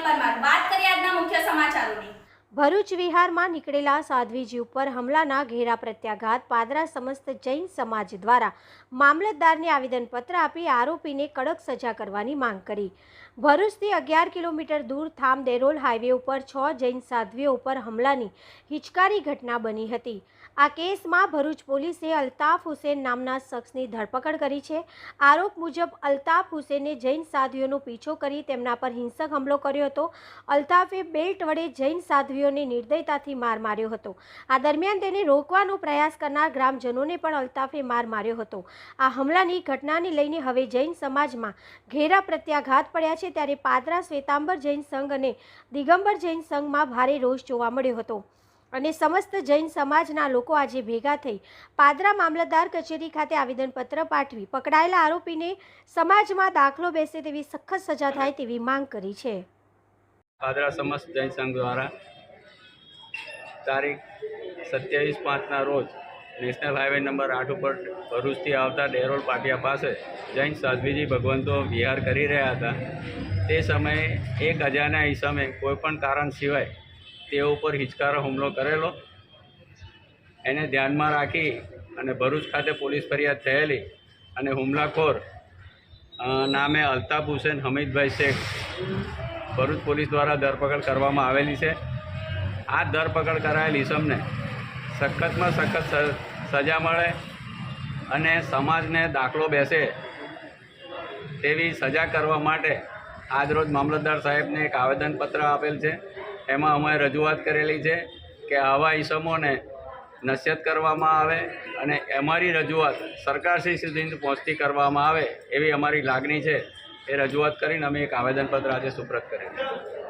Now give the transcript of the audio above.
પરમાર. વાત કરીએ આજના મુખ્ય સમાચારોની. ભરૂચ વિહારમાં નીકળેલા સાધ્વીજી ઉપર હમલાના ઘેરા પ્રત્યાઘાત. પાદરા સમસ્ત જૈન સમાજ દ્વારા મામલતદારને આવેદનપત્ર આપી આરોપીને કડક સજા કરવાની માંગ કરી. ભરૂચથી અગિયાર કિલોમીટર દૂર થામ દેરોલ હાઈવે ઉપર છ જૈન સાધ્વીઓ ઉપર હમલાની હિચકારી ઘટના બની હતી. આ કેસમાં ભરૂચ પોલીસે અલ્તાફ હુસેન નામના શખ્સની ધરપકડ કરી છે. આરોપ મુજબ અલ્તાફ હુસેને જૈન સાધ્વીઓનો પીછો કરી તેમના પર હિંસક હુમલો કર્યો હતો. અલ્તાફે બેલ્ટ વડે જૈન સાધ્વીઓને નિર્દયતાથી માર માર્યો હતો. આ દરમિયાન તેને રોકવાનો પ્રયાસ કરનાર ગ્રામજનોને પણ અલ્તાફે માર માર્યો હતો. આ હમલાની ઘટનાને લઈને હવે જૈન સમાજમાં ઘેરા પ્રત્યાઘાત પડ્યા છે ત્યારે પાદરા, શ્વેતાંબર જૈન સંઘ અને દિગંબર જૈન સંઘમાં ભારે રોષ જોવા મળ્યો હતો. અને સમસ્ત જૈન સમાજના લોકો આજે ભેગા થઈ પાદરા મામલતદાર કચેરી ખાતે આવેદનપત્ર પાઠવી પકડાયેલા આરોપીને સમાજમાં દાખલો બેસે તેવી સખત સજા થાય તેવી માંગ કરી છે. પાદરા સમસ્ત જૈન સંઘ દ્વારા તારીખ સત્યાવીસ પાંચના રોજ નેશનલ હાઈવે નંબર આઠ ઉપર ભરૂચથી આવતા ડેરોલ પાટિયા પાસે જૈન સાધ્વીજી ભગવંતો વિહાર કરી રહ્યા હતા. તે સમયે એક અજાણ્યા ઈસમે કોઈપણ કારણ સિવાય તેઓ ઉપર હિચકારો હુમલો કરેલો. એને ધ્યાનમાં રાખી અને ભરૂચ ખાતે પોલીસ ફરિયાદ થયેલી અને હુમલાખોર નામે અલ્તાફ હુસેન, હમીદભાઈ શેખ ભરૂચ પોલીસ દ્વારા ધરપકડ કરવામાં આવેલી છે. આ ધરપકડ કરાયેલ ઈસમને સખતમાં સખત સજા મળે અને સમાજને દાખલો બેસે તેવી સજા કરવા માટે આજરોજ મામલતદાર સાહેબને એક આવેદનપત્ર આપેલ છે. એમાં અમે રજૂઆત કરેલી છે કે આવા ઈસમોને નશ્યત કરવામાં આવે અને અમારી રજૂઆત સરકારશ્રી સુધી પહોંચતી કરવામાં આવે એવી અમારી લાગણી છે. એ રજૂઆત કરીને અમે એક આવેદનપત્ર આજે સુપ્રત કરેલું